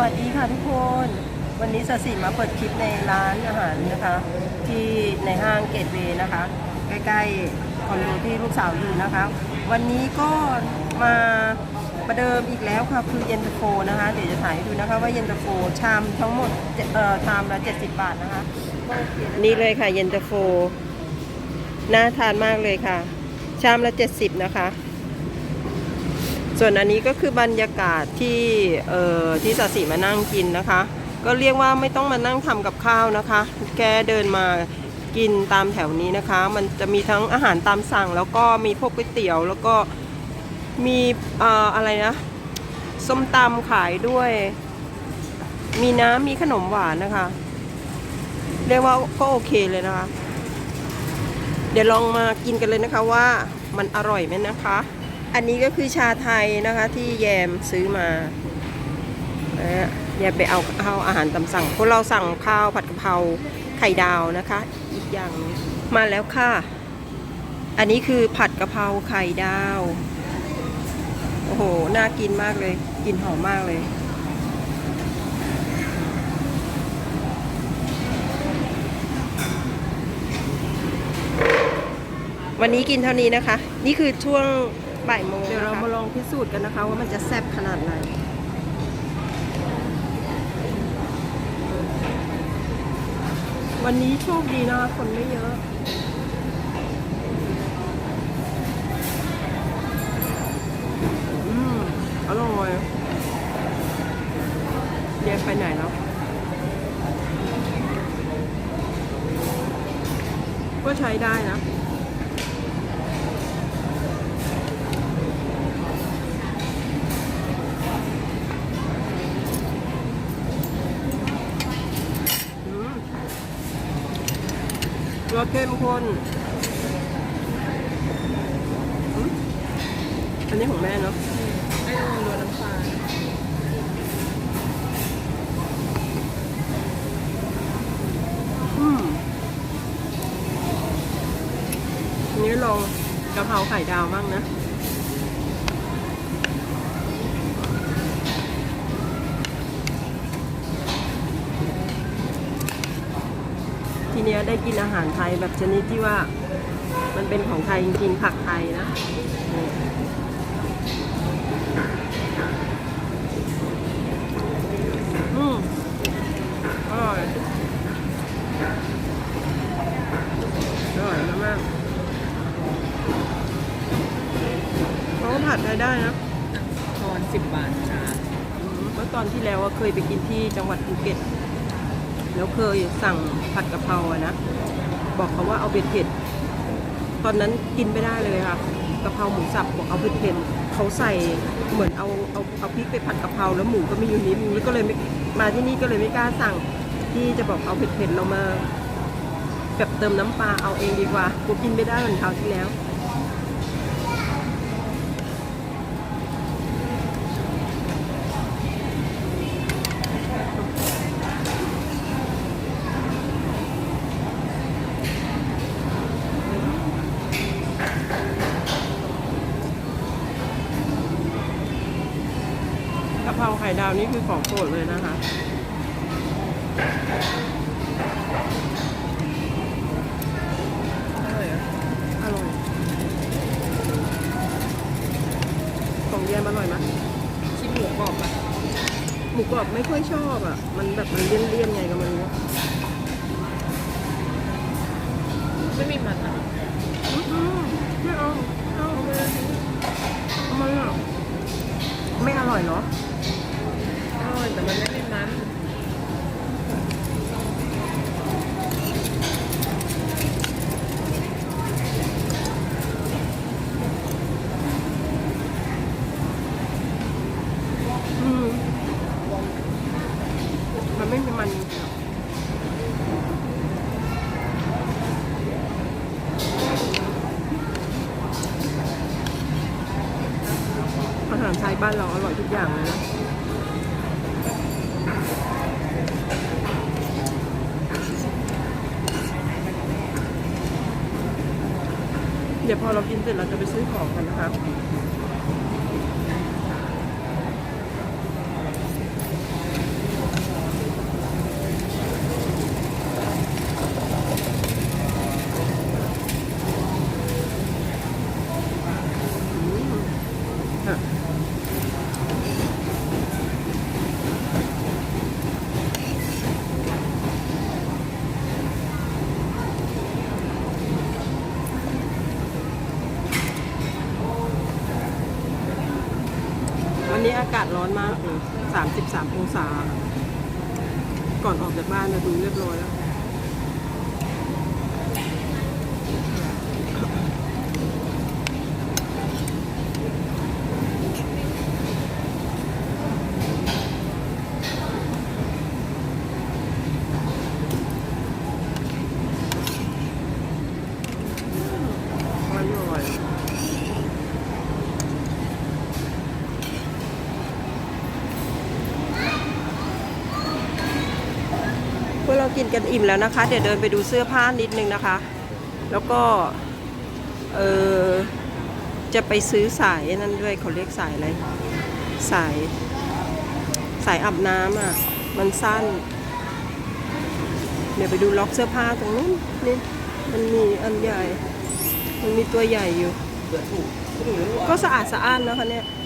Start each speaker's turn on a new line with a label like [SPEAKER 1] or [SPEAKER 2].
[SPEAKER 1] วัสดีค่ะทุกคน วันนี้สสิมาเปิดคลิปในร้านอาหารนะคะ ที่ในห้างเกตเวย์นะคะ ใกล้ๆคอนโดที่ลูกสาวอยู่นะคะ วันนี้ก็มาประเดิมอีกแล้วค่ะ คือเย็นตาโฟนะคะ เดี๋ยวจะถ่ายให้ดูนะคะว่าเย็นตาโฟชามทั้งหมดเอ่อชามละ70 บาทนะคะนี่เลยค่ะเย็นตาโฟน่าทานมากเลยค่ะ ชามละ 70 นะคะ ส่วนอันนี้ก็คือบรรยากาศที่เอ่อที่สาสีมานั่งกินนะคะ ก็เรียกว่าไม่ต้องมานั่งทำกับข้าวนะคะ แกเดินมากินตามแถวนี้นะคะ มันจะมีทั้งอาหารตามสั่ง แล้วก็มีพวกก๋วยเตี๋ยวแล้วก็มีเอ่ออะไรนะส้มตำขายด้วย มีน้ำมีขนมหวานนะคะ เรียกว่าก็โอเคเลยนะคะ เดี๋ยวลองมากินกันเลยนะคะว่ามันอร่อยไหมนะคะ อันนี้ก็คือชาไทยนะคะที่แยมซื้อมานะแยมไปเอาเอาอาหารตามสั่งพวกเราสั่งข้าวผัดกะเพราไข่ดาวนะคะ อีกอย่างหนึ่งมาแล้วค่ะ อันนี้คือผัดกะเพราไข่ดาว โอ้โห น่ากินมากเลยกลิ่นหอมมากเลยวันนี้กินเท่านี้นะคะ นี่คือช่วง บ่ายโมงเดี๋ยวเรามาลองพิสูจน์กันนะคะ ว่ามันจะแซ่บขนาดไหนวันนี้โชคดีนะคนไม่เยอะอืมอร่อยเรียนไปไหนแล้วก็ใช้ได้นะ อืม รสเข้มข้น อันนี้ของแม่เนาะ
[SPEAKER 2] ไม่ต้องรวนน้ำปลา
[SPEAKER 1] อืมอันนี้ลองกะเพราไข่ดาวบ้างนะ เนี้ยได้กินอาหารไทยแบบชนิดที่ว่ามันเป็นของไทยจริงๆผักไทยนะนี่อืมอร่อยอร่อยมากๆเขาก็ผัดไทยได้นะ
[SPEAKER 2] ทอนสิบบาทจ้า
[SPEAKER 1] เมื่อตอนที่แล้วอะเคยไปกินที่จังหวัดภูเก็ต แล้วเคยสั่งผัดกะเพราอะนะ บอกเขาว่าเอาเผ็ดเผ็ดตอนนั้นกินไม่ได้เลยค่ะกะเพราหมูสับบอกเอาเผ็ดเผ็ดเขาใส่เหมือนเอาเอาเอาพริกไปผัดกะเพราแล้วหมูก็มีอยู่นิดนึงก็เลยไม่มาที่นี่ก็เลยไม่กล้าสั่งที่จะบอกเอาเผ็ดเผ็ดๆเรามาแบบเติมน้ำปลาเอาเองดีกว่ากูกินไม่ได้เหมือนคราวที่แล้ว ข่ดาวนี่คือของโปรดเลยนะคะ
[SPEAKER 2] อร่อยอะ
[SPEAKER 1] อร่อยของเย็นอร่อยไหม
[SPEAKER 2] ชิ้นหมูกรอบอะ
[SPEAKER 1] หมูกรอบไม่ค่อยชอบอะ มันแบบมันเลี่ยนๆไงก็ไม่รู้
[SPEAKER 2] แต่มันไม่มีมัน
[SPEAKER 1] อืมมันไม่มีมันอาหารไทยบ้านเราอร่อยทุกอย่างเลยนะ เดี๋ยวพอเรากินเสร็จเราจะไปซื้อของกันนะคะ อ อากาศร้อนมากเลย33องศา ก่อนออกจากบ้านเราดูเรียบร้อยแล้ว อร่อย กเรากินกันอิ่มแล้วนะคะ เดี๋ยวเดินไปดูเสื้อผ้านิดนึงนะคะ แล้วก็ เออจะไปซื้อสายนั่นด้วยเขาเรียกสายอะไร สาย สายอาบน้ำอะ มันสั้น เดี๋ยวไปดูล็อกเสื้อผ้าตรงนู้นนี่มันมีอันใหญ่ มันมีตัวใหญ่อยู่ ก็สะอาดสะอ้านนะคะเนี่ย
[SPEAKER 2] อ